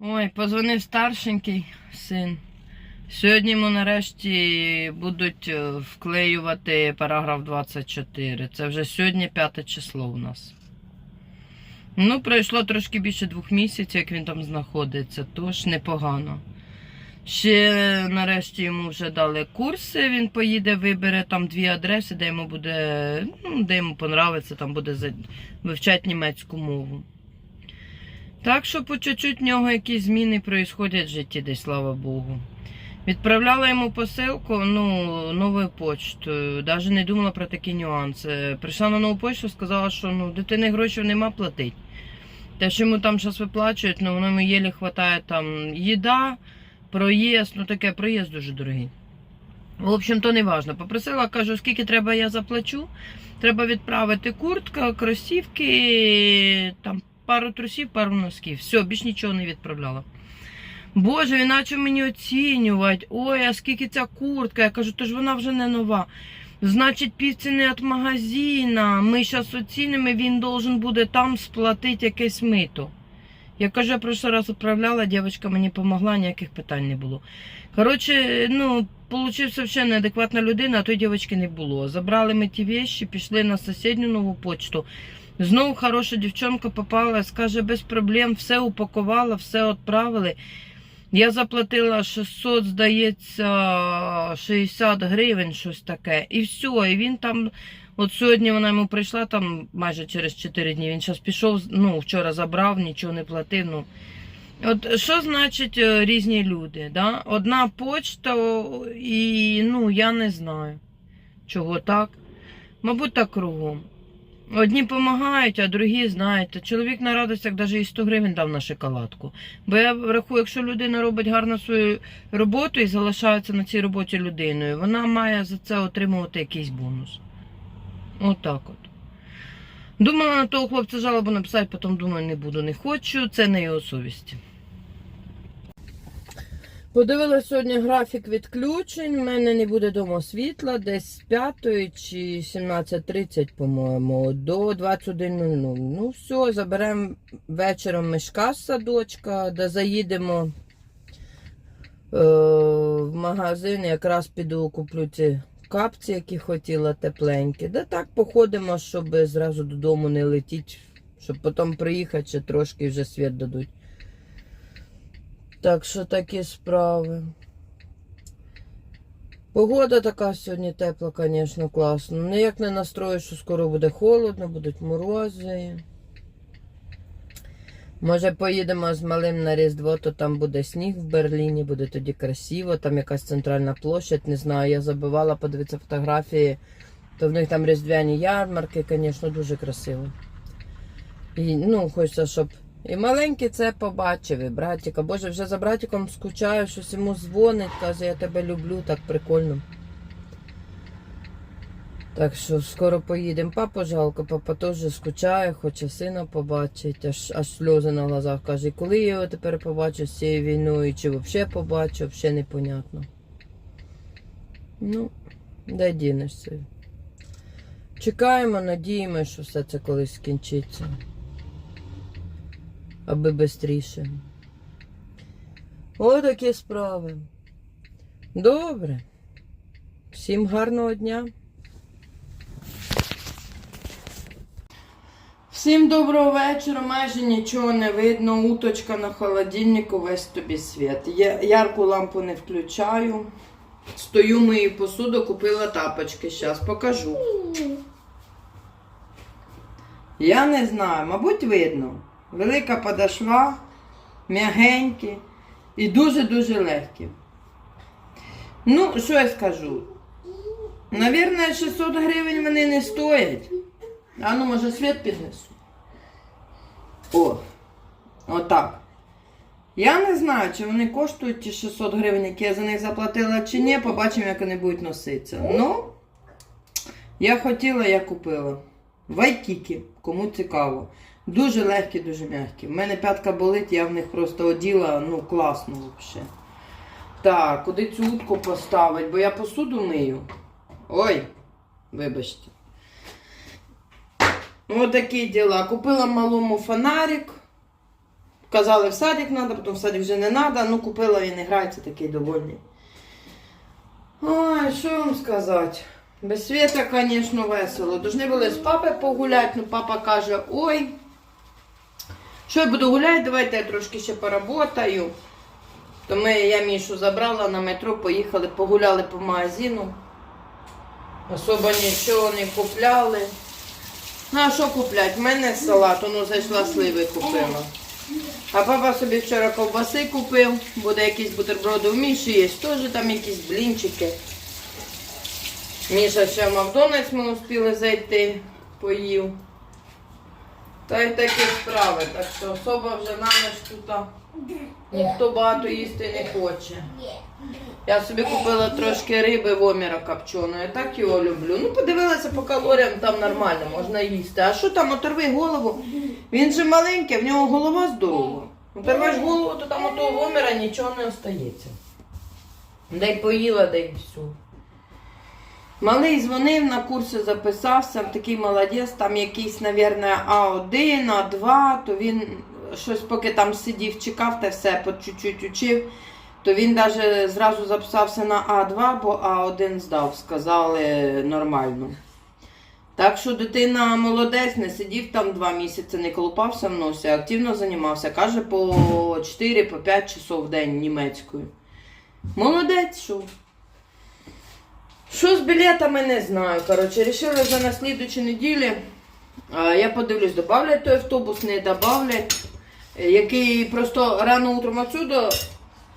Ой, позвонив старшенький син. Сьогодні йому нарешті будуть е, вклеювати параграф 24. Це вже сьогодні п'яте число у нас. Ну, пройшло трошки більше двох місяців, як він там знаходиться, тож непогано. Ще нарешті йому вже дали курси, він поїде, вибере там дві адреси, де йому буде, ну, де йому понравиться, там буде вивчати німецьку мову. Так що по чуть-чуть в нього якісь зміни происходять в житті, десь, слава Богу. Відправляла йому посилку ну, новою почтою. Навіть не думала про такі нюанси. Прийшла на нову почту, сказала, що ну, дитини грошей нема платити. Те, що йому там зараз виплачують, ну воно йому єлі вистачає там їда, проїзд, ну таке проїзд дуже дорогий. В общем, то не важно. Попросила, кажу, скільки треба, я заплачу. Треба відправити куртка, кросівки, там пару трусів, пару носків. Все, більш нічого не відправляла. Боже, почав мені оцінювати. Ой, а скільки ця куртка? Я кажу, то ж вона вже не нова. Значить, півціни від магазина. Ми зараз оцінимо, він должен буде там сплатити якесь мито. Я кажу, я прошлий раз відправляла, дівчинка мені допомогла, ніяких питань не було. Коротше, ну, получився взагалі неадекватна людина, а той дівчинки не було. Забрали ми ті вещи, пішли на сусідню нову почту. Знову хороша дівчинка попала, скаже, без проблем, все упакувала, все відправили. Я заплатила 600, здається, 60 гривень, щось таке. І все. І він там, от сьогодні вона йому прийшла там майже через 4 дні. Він зараз пішов, ну, вчора забрав, нічого не платив. Ну. От що значить е, різні люди? Да? Одна почта і ну, я не знаю, чого так. Мабуть, так кругом. Одні допомагають, а другі, знаєте, чоловік на радостях навіть і 100 гривень дав на шоколадку. Бо я рахую, якщо людина робить гарно свою роботу і залишається на цій роботі людиною, вона має за це отримувати якийсь бонус. Отак от. Думала на того хлопця жалобу написати, потім думаю, не буду, не хочу, це не його совісті. Подивилася сьогодні графік відключень. У мене не буде дома світла десь з 5 чи 17.30, по-моєму, до 21.00. Ну, все, заберемо вечором мешка з садочка, де заїдемо е, в магазин. Якраз піду куплю ці капці, які хотіла, тепленькі. Да так походимо, щоб зразу додому не летіти, щоб потім приїхати, ще трошки вже світ дадуть. Так що такі справи. Погода така сьогодні тепла, звісно, класно. Ніяк не настрою, що скоро буде холодно, будуть морози. Може поїдемо з малим на Різдво, то там буде сніг в Берліні, буде тоді красиво, там якась центральна площадь, не знаю. Я забивала подивитися фотографії, то в них там різдвяні ярмарки, звісно, дуже красиво. І, ну, хочеться, щоб і маленький це побачив, і братіка. Боже, вже за братиком скучаю, щось йому дзвонить, каже, я тебе люблю, так прикольно. Так що скоро поїдемо. Папа жалко, папа теж скучає, хоче сина побачити, аж, аж сльози на глазах каже, коли я його тепер побачу з цією війною, чи взагалі побачу, взагалі непонятно. Ну, де дінешся. Чекаємо, надіємося, що все це колись скінчиться аби швидше. Отакі справи. Добре. Всім гарного дня. Всім доброго вечора, майже нічого не видно. Уточка на холодильнику, весь тобі світ. Я ярку лампу не включаю. Стою мию посуду, купила тапочки. Зараз покажу. Я не знаю, мабуть, видно. Велика подошва, м'ягенькі і дуже-дуже легкі. Ну, що я скажу? Навірно, 600 гривень вони не стоять. А ну, може, світ піднесу. О, отак. Я не знаю, чи вони коштують ті 600 гривень, які я за них заплатила, чи ні. Побачимо, як вони будуть носитися. Ну, я хотіла, я купила. Вайкіки, кому цікаво. Дуже легкі, дуже м'які. У мене п'ятка болить, я в них просто оділа, ну, класно взагалі. Так, куди цю утку поставити, бо я посуду мию. Ой, вибачте. Ось такі діла. Купила малому фонарик. Казали, в садик треба, потім в садик вже не треба. Ну, купила він і грається такий довольний. Ой, що вам сказати? Без світа, звісно, весело. Должны були з папою погуляти, ну папа каже, ой, що я буду гуляти, давайте я трошки ще поработаю. То ми, я Мішу забрала на метро, поїхали, погуляли по магазину. Особо нічого не купляли. Ну, а що купляти? В мене салат, ну зайшла сливи купила. А папа собі вчора ковбаси купив, буде якісь бутерброди в Міші, є теж там якісь блінчики. Міша ще в Макдональдс ми успіли зайти, поїв. Та й такі справи, так що особо вже на ніч тут ніхто багато їсти не хоче. Я собі купила трошки риби воміра копченої, я так його люблю. Ну, подивилася по калоріям, там нормально, можна їсти. А що там, оторви голову? Він же маленький, в нього голова здорова. Оторвеш голову, то там отого воміра нічого не остається. Дай поїла, дай все. Малий дзвонив, на курси записався, такий молодець, там якийсь, мабуть, А1, А2, то він щось поки там сидів, чекав та все, по чуть-чуть учив, то він навіть зразу записався на А2, бо А1 здав, сказали нормально. Так що дитина молодець, не сидів там два місяці, не колупався в носі, активно займався. Каже, по 4-5 часов в день німецькою. Молодець, що. Що з білетами не знаю. Коротше, рішили вже на слідучій неділі. Я подивлюсь, добавлять той автобус, не добавлять. Е, Який просто рано утром отсюда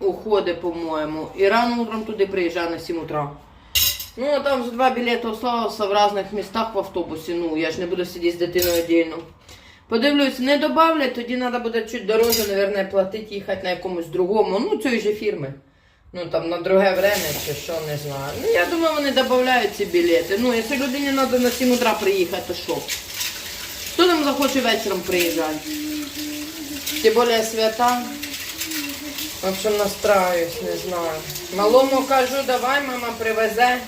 уходить, по-моєму, і рано утром туди приїжджає на 7 утра. Ну, а там вже два білети осталося в різних містах в автобусі. Ну, я ж не буду сидіти з дитиною віддільно. Подивлюсь, не добавлять, тоді треба буде чуть дороже, мабуть, платити, їхати на якомусь другому, ну, цієї же фірми. Ну там на друге время чи що, не знаю. Ну я думаю, вони додають ці білети. Ну, якщо людині треба на 7 утра приїхати, то що? Хто там захоче вечором приїжджати? Тим більше свята. В общем, настраюсь, не знаю. Малому кажу, давай, мама привезе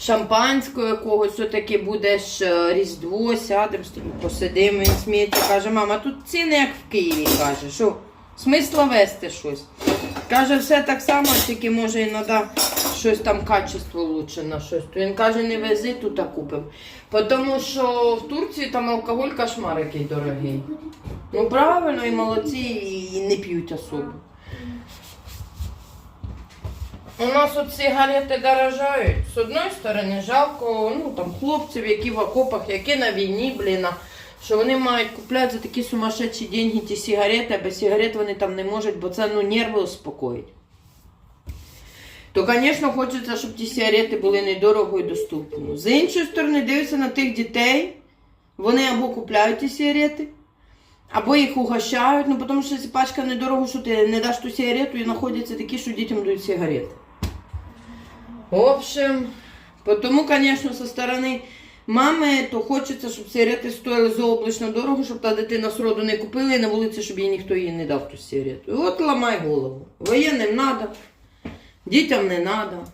шампанського якогось, все-таки будеш е, Різдво, сядемо посидимо, він сміється. Каже, мама, тут ціни як в Києві, каже, що смисла вести щось. Каже, все так само, тільки може іноді щось там качество лучше на щось. Він каже, не вези, тут а купимо. Тому що в Турції там алкоголь кошмар який дорогий. Ну правильно, і молодці, і не п'ють особо. У нас от сигарети дорожають. З одної сторони, жалко, ну там хлопців, які в окопах, які на війні, блін, що вони мають купляти за такі сумасшедші деньги ті сигарети, а без сигарет вони там не можуть, бо це ну, нерви успокоїть. То, звісно, хочеться, щоб ті сигарети були недорого і доступні. З іншої сторони, дивишся на тих дітей, вони або купляють ті сигарети, або їх угощають, ну тому що пачка недорого, що ти не даш ту сигарету і знаходяться такі, що дітям дають сигарети. В общем, тому, звісно, со сторони мами, то хочеться, щоб сигарети стояли заоблачно дорого, щоб та дитина сроду не купила і на вулиці, щоб їй ніхто її не дав ту сигарету. І от ламай голову. Воєнним треба, дітям не треба.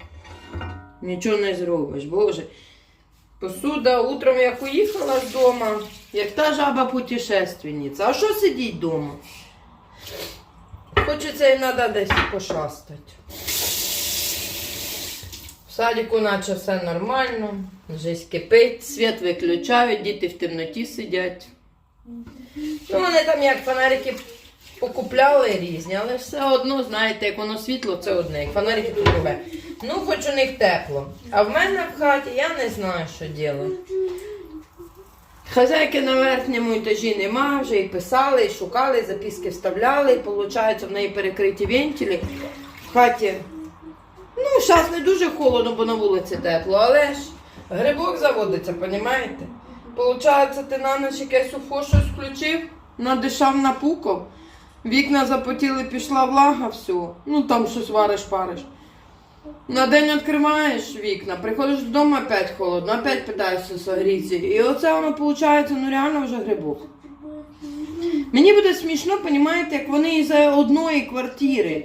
Нічого не зробиш, Боже. Посуда утром як уїхала з дому, як та жаба путешественниця. А що сидіть вдома? Хочеться і треба десь пошастати. В садіку наче все нормально, жизнь кипить, світ виключають, діти в темноті сидять. Ну, вони там як фонарики покупляли різні, але все одно, знаєте, як воно світло, це одне, як фонарики то друге. Ну, хоч у них тепло. А в мене в хаті я не знаю, що робити. Хазяйки на верхньому етажі нема, вже і писали, і шукали, записки вставляли, і виходить, в неї перекриті вентилі. В хаті Ну, зараз не дуже холодно, бо на вулиці тепло, але ж грибок заводиться, понімаєте? Получається, ти на ніч якесь уфо щось включив, надишав, напукав, вікна запотіли, пішла влага, все. Ну там щось вариш, париш. На день відкриваєш вікна, приходиш додому, опять холодно, опять питаєшся согріться. І оце воно виходить, ну реально вже грибок. Мені буде смішно, понімаєте, як вони із-за одної квартири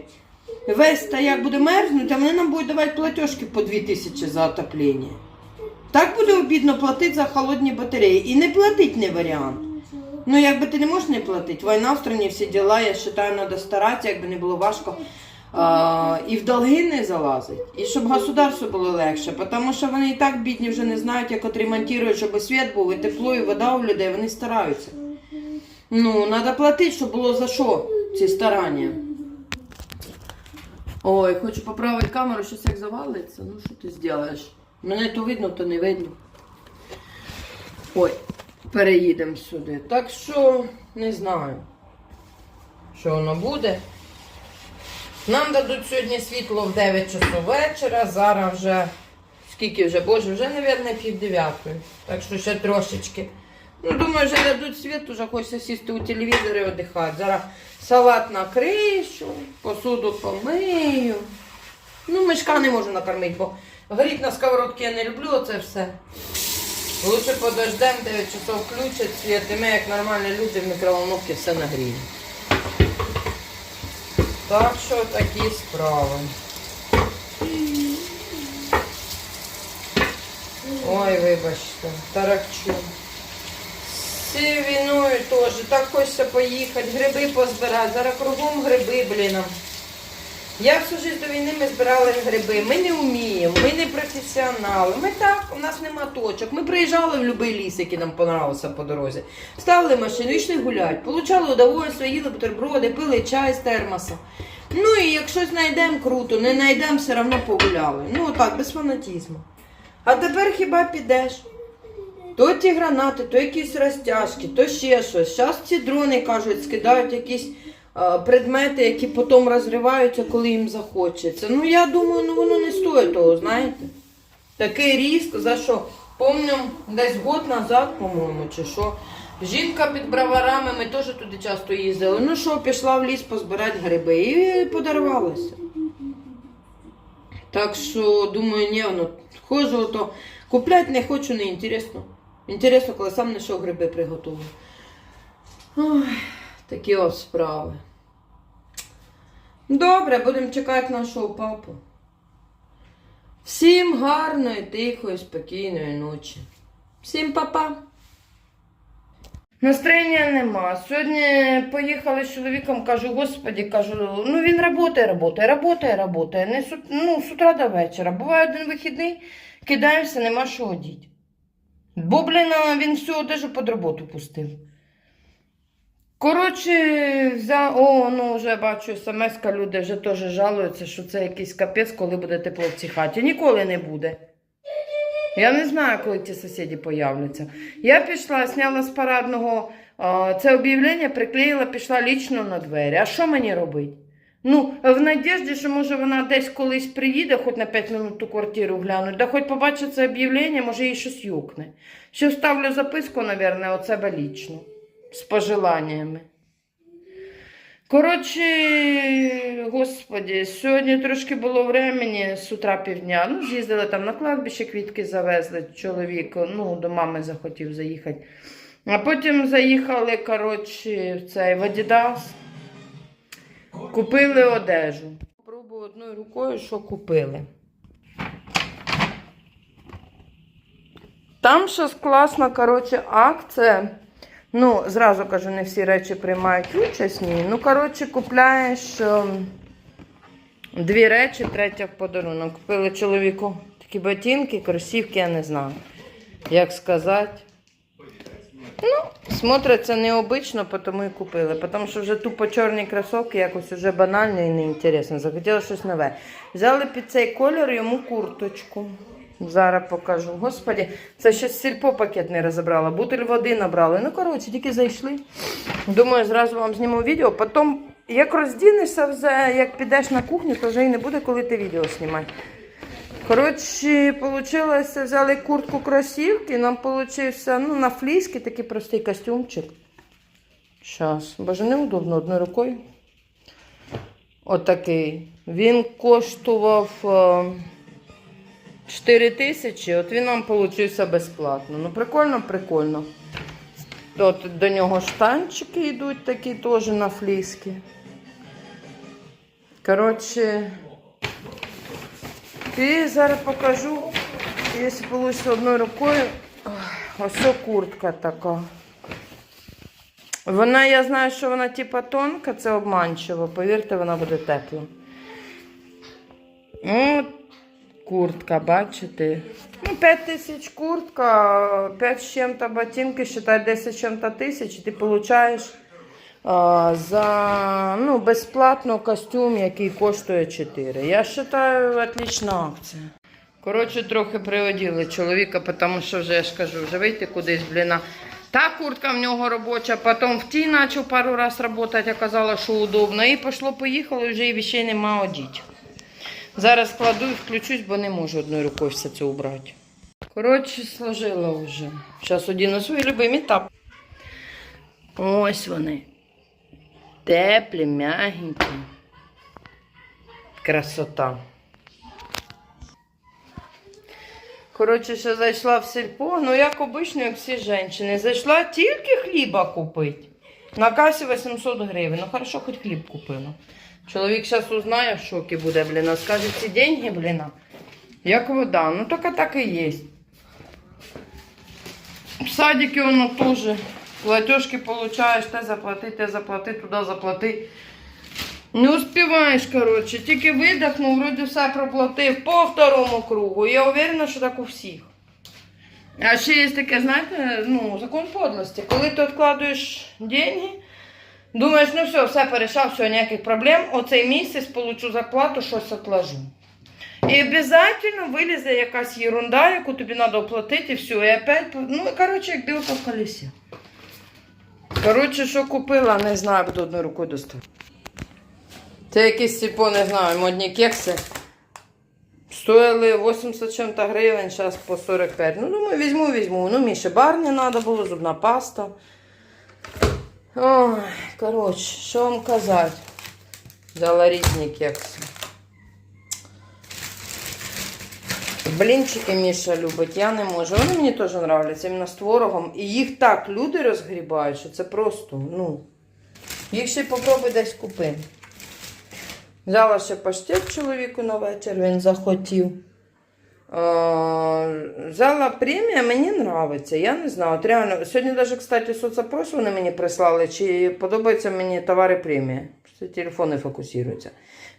весь та як буде мерзнути, а вони нам будуть давати платіжки по 2 тисячі за отоплення. Так буде обідно платити за холодні батареї. І не платить не варіант. Ну, якби ти не можеш не платити. Війна в страні, всі діла, я вважаю, треба старатися, якби не було важко. А, і в долги не залазить. І щоб государству було легше, тому що вони і так бідні вже не знають, як отремонтують, щоб світ був, і тепло, і вода у людей, вони стараються. Ну, треба платити, щоб було за що ці старання. Ой, хочу поправити камеру, щось як завалиться. Ну, що ти зробиш? Мене то видно, то не видно. Ой, переїдемо сюди. Так що не знаю, що воно буде. Нам дадуть сьогодні світло в 9 часов вечора. Зараз вже скільки вже, боже, вже, мабуть, пів дев'ятої. Так що ще трошечки. Ну, думаю, вже дадуть світ, уже хочеться сісти у телевізор і віддихати. Зараз салат на кришу, посуду помию. Ну, мішка не можу накормити, бо горіть на сковородці я не люблю оце все. Лучше подождемо 9 часов включать світ, і ми, як нормальні люди, в мікроволновці все нагріємо. Так що такі справи. Ой, вибачте, тарахчу. З війною теж. Так хочеться поїхати, гриби позбирати. Зараз кругом гриби, блін. Я всю життя до війни ми збирали гриби. Ми не вміємо, ми не професіонали. Ми так, у нас нема точок. Ми приїжджали в будь-який ліс, який нам понравився по дорозі. Ставили машину, йшли гуляти. Получали удовольствие, їли бутерброди, пили чай з термоса. Ну і якщо знайдемо круто, не знайдемо, все одно погуляли. Ну так, без фанатізму. А тепер хіба підеш? То ті гранати, то якісь розтяжки, то ще щось. Зараз ці дрони кажуть, скидають якісь а, предмети, які потім розриваються, коли їм захочеться. Ну я думаю, ну воно не стоїть того, знаєте. Такий різк, за що? Помню, десь год назад, по-моєму, чи що. Жінка під броварами, ми теж туди часто їздили. Ну що, пішла в ліс позбирати гриби і подарувалася. Так що, думаю, ні, ну, ходжу, то купляти не хочу, не інтересно. Інтересно, коли сам знайшов гриби приготував. Ой, такі ось справи. Добре, будемо чекати нашого папу. Всім гарної, тихої, спокійної ночі. Всім па-па. Настроєння нема. Сьогодні поїхали з чоловіком, кажу, господі, кажу, ну він працює, працює, працює, працює. Не з, ут- ну, з утра до вечора. Буває один вихідний, кидаємося, нема що одіти. Бо, блін, він всю одежу під роботу пустив. Коротше, за... о, ну вже бачу, смс люди вже теж жалуються, що це якийсь капець, коли буде тепло в цій хаті. Ніколи не буде. Я не знаю, коли ті сусіди появляться. Я пішла, зняла з парадного це об'явлення, приклеїла, пішла лічно на двері. А що мені робити? Ну, в надіжді, що може вона десь колись приїде, хоч на 5 минут ту квартиру глянуть, да хоч побачить це об'явлення, може їй щось юкне. Ще вставлю записку, мабуть, от себе лічно, з пожеланнями. Коротше, господі, сьогодні трошки було времени з утра півдня. Ну, з'їздили там на кладбище, квітки завезли чоловік, ну, до мами захотів заїхати. А потім заїхали, коротше, в цей в Адідас. Купили одежу. Попробую одною рукою, що купили. Там щось класна, коротше, акція. Ну, зразу кажу, не всі речі приймають участь в ній. Ну, коротше, купляєш ем, дві речі, третя в подарунок. Купили чоловіку такі ботинки, кросівки, я не знаю, як сказати. Ну, смотриться необично, тому і купили. Тому що вже тупо чорні кросівки якось вже банально і неінтересно. Захотіла щось нове. Взяли під цей кольор йому курточку. Зараз покажу. Господі, це ще сільпо пакет не розібрала. Бутиль води набрали. Ну, коротше, тільки зайшли. Думаю, зразу вам зніму відео. Потім, як роздінешся, вже, як підеш на кухню, то вже і не буде, коли ти відео знімати. Коротше, вийшло, взяли куртку кросівки, нам получився ну, на фліски такий простий костюмчик. Щас, боже, неудобно одною рукою. Отакий. Він коштував е, 4 тисячі, от він нам получився безплатно. Ну, прикольно, прикольно. От до нього штанчики йдуть такі теж на фліски. Коротше. І зараз покажу, якщо вийде одною рукою. Ось о куртка така. Вона, я знаю, що вона типа тонка, це обманчиво. Повірте, вона буде тепла. От куртка, бачите? Ну, 5 тисяч куртка, 5 з чим-то ботинки, считай 10 з чим-то тисяч, і ти получаєш за ну, безплатно костюм, який коштує 4. Я вважаю, отлична акція. Коротше, трохи приоділи чоловіка, тому що вже я ж кажу, вже вийти кудись, блін. Та куртка в нього робоча, потім в тій почав пару раз працювати, оказалось, що удобно. І пішло-поїхало, і вже і вещей нема одіть. Зараз кладу і включусь, бо не можу одною рукою все це убрати. Коротше, сложила вже. Зараз одіну свої любимі тап. Ось вони. Теплі, м'ягенькі. Красота. Коротше, ще зайшла в сільпо, ну як обично, як всі жінки. Зайшла тільки хліба купити. На касі 800 гривень. Ну хорошо, хоч хліб купила. Чоловік зараз узнає, в шокі буде, блін. а Скаже, ці деньги, блін, як вода. Ну тільки так і є. В садике воно теж. Платежки получаєш, те заплати, те заплати, туди заплати. Не успіваєш, коротше. Тільки видихнув, вроді все проплатив по второму кругу. Я уверена, що так у всіх. А ще є таке, знаєте, ну, закон подлості. Коли ти відкладуєш деньги, думаєш, ну все, все порішав, все, ніяких проблем. Оцей місяць получу зарплату, щось отложу. І обов'язково вилізе якась ерунда, яку тобі треба оплатити, все. І опять, ну, коротше, як дивка в колесі. Коротше, що купила, не знаю, буду одною рукою достати. Це якісь, типу, не знаю, модні кекси. Стоїли 80 чим-то гривень, зараз по 45. Ну, думаю, візьму, візьму. Ну, мені ще барні треба було, зубна паста. Ой, коротше, що вам казати? Взяла різні кекси. Блінчики Міша любить, я не можу. Вони мені теж нравляться, іменно з творогом. І їх так люди розгрібають, що це просто, ну. Їх ще й попробуй десь купи. Взяла ще паштет чоловіку на вечір, він захотів. Взяла премія, мені подобається. Я не знаю. От реально, сьогодні навіть, кстати, соцопрос вони мені прислали, чи подобаються мені товари премії. Що телефон не фокусується.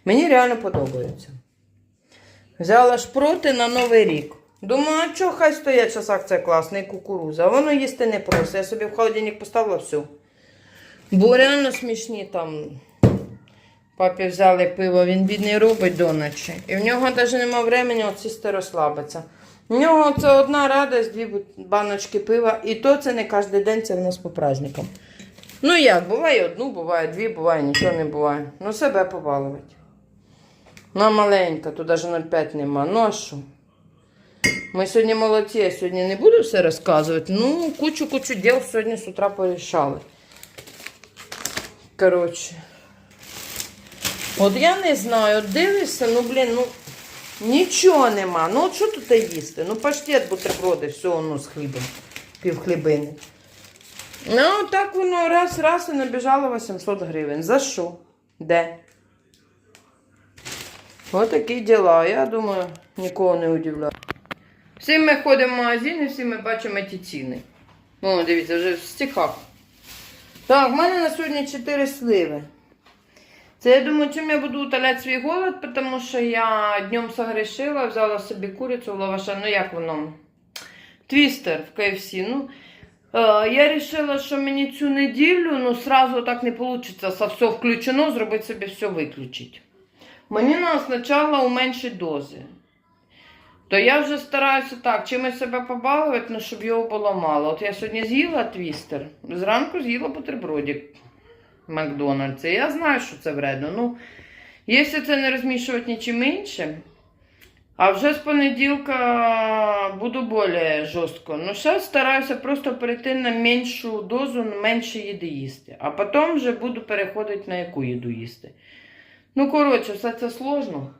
Мені реально подобається. Взяла шпроти на Новий рік. Думаю, а чого хай стоять, зараз акція класна і кукуруза. Воно їсти не просить. Я собі в холодильник поставила все. Бо реально смішні там. Папі взяли пиво, він бідний робить до ночі. І в нього навіть немає времени сісти розслабитися. В нього це одна радость, дві баночки пива. І то це не кожен день, це в нас по праздникам. Ну як, буває одну, буває дві, буває, нічого не буває. Ну себе побалувати. Вона маленька, тут навіть 0,5 нема. Ну а що? Ми сьогодні молодці, я сьогодні не буду все розказувати. Ну, кучу-кучу діл сьогодні з утра порішали. Коротше. От я не знаю, от дивишся, ну блін, ну нічого нема. Ну от що тут їсти? Ну паштет, бутерброди, все воно з хлібом, пів хлібини. Ну, так воно раз, раз і набіжало 800 гривень. За що? Де? Ось такі діла. Я думаю, нікого не удивляю. Всі ми ходимо в магазин і всі ми бачимо ті ціни. О, дивіться, вже в стихах. Так, в мене на сьогодні 4 сливи. Це я думаю, чим я буду утоляти свій голод, тому що я днем согрешила, взяла собі курицю в лаваша, ну як воно? Твістер в KFC. Ну, е, я вирішила, що мені цю неділю ну, сразу так не вийде, все включено, зробити собі все виключити. Мені спочатку уменшити дози. То я вже стараюся так, чимось себе побалувати, ну, щоб його було мало. От я сьогодні з'їла твістер, зранку з'їла бутербродик. Макдональдса. Я знаю, що це вредно. Ну, якщо це не розмішувати нічим іншим, а вже з понеділка буду більш жорстко. Ну, зараз стараюся просто перейти на меншу дозу, на менше їди їсти. А потім вже буду переходити на яку їду їсти. Ну, коротше, все це сложно.